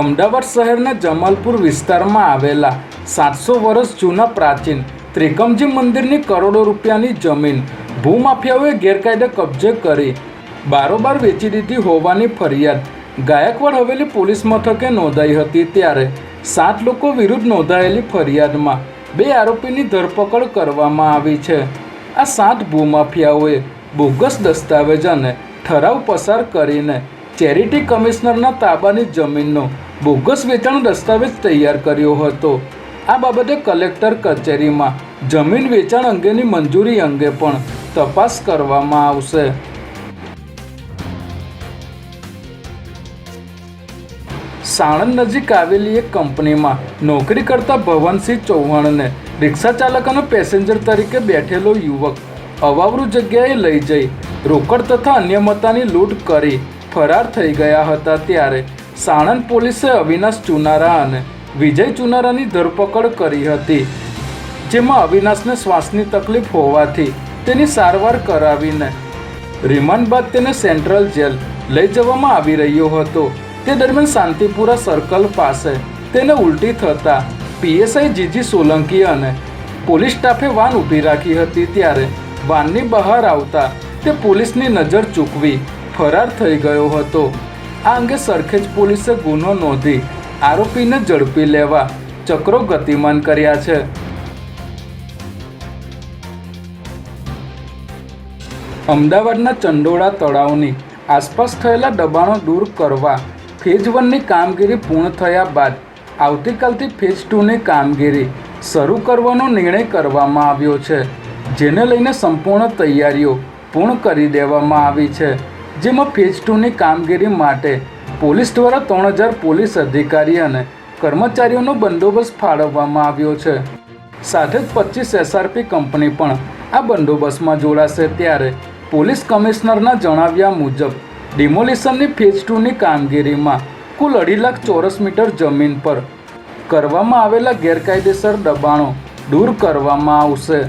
અમદાવાદ શહેરના જમાલપુર વિસ્તારમાં આવેલા સાતસો વર્ષ જૂના પ્રાચીન ત્રિકમજી મંદિરની કરોડો રૂપિયાની જમીન ભૂમાફિયાઓએ ગેરકાયદે કબજે કરી બારોબાર વેચી દીધી હોવાની ફરિયાદ. ગાયકવાડ હવેલી પોલીસ મથકે નોંધાઈ હતી ત્યારે સાત લોકો વિરુદ્ધ નોંધાયેલી ફરિયાદમાં બે આરોપીની ધરપકડ કરવામાં આવી છે. આ સાત ભૂમાફિયાઓએ બોગસ દસ્તાવેજ અને ઠરાવ પસાર કરીને ચેરિટી કમિશનરના તાબાની જમીનનો બોગસ વેચાણ દસ્તાવેજ તૈયાર કર્યો હતો. આ બાબતે કલેક્ટર કચેરીમાં જમીન વેચાણ અંગેની મંજૂરી અંગે પણ તપાસ કરવામાં આવશે. સાણંદ નજીક આવેલી એક કંપનીમાં નોકરી કરતા ભવનસિંહ ચૌહાણને રિક્ષા ચાલક અને પેસેન્જર તરીકે બેઠેલો યુવક અવાવરૂ જગ્યાએ લઈ જઈ રોકડ તથા અન્ય મતાની લૂંટ કરી ફરાર થઈ ગયા હતા ત્યારે સાણંદ પોલીસે અવિનાશ ચુનારા અને વિજય ચુનારાની ધરપકડ કરી હતી, જેમાં અવિનાશને શ્વાસની તકલીફ હોવાથી તેની સારવાર કરાવીને રિમાન્ડ બાદ તેને સેન્ટ્રલ જેલ લઈ જવામાં આવી રહ્યો હતો. તે દરમિયાન શાંતિપુરા સર્કલ પાસે તેને ઉલટી થતાં પીએસઆઈ જીજી સોલંકી અને પોલીસ સ્ટાફે વાન ઊભી રાખી હતી, ત્યારે વાનની બહાર આવતા તે પોલીસની નજર ચૂકવી ફરાર થઈ ગયો હતો. આ અંગે સરખેજ પોલીસે ગુનો નોંધી આરોપીને ઝડપી લેવા ચક્રો ગતિમાન કર્યા છે. અમદાવાદના ચંડોળા તળાવની આસપાસ થયેલા દબાણો દૂર કરવા ફેઝ વનની કામગીરી પૂર્ણ થયા બાદ આવતીકાલથી ફેઝ ટુની કામગીરી શરૂ કરવાનો નિર્ણય કરવામાં આવ્યો છે, જેને લઈને સંપૂર્ણ તૈયારીઓ પૂર્ણ કરી દેવામાં આવી છે. જેમાં ફેઝ ટુની કામગીરી માટે પોલીસ દ્વારા ત્રણ હજાર પોલીસ અધિકારી અને કર્મચારીઓનો બંદોબસ્ત ફાળવવામાં આવ્યો છે. સાથે જ પચીસ એસઆરપી કંપની પણ આ બંદોબસ્તમાં જોડાશે ત્યારે પોલીસ કમિશનરના જણાવ્યા મુજબ ડિમોલિશનની ફેઝ ટુની કામગીરીમાં કુલ અઢી લાખ ચોરસ મીટર જમીન પર કરવામાં આવેલા ગેરકાયદેસર દબાણો દૂર કરવામાં આવશે.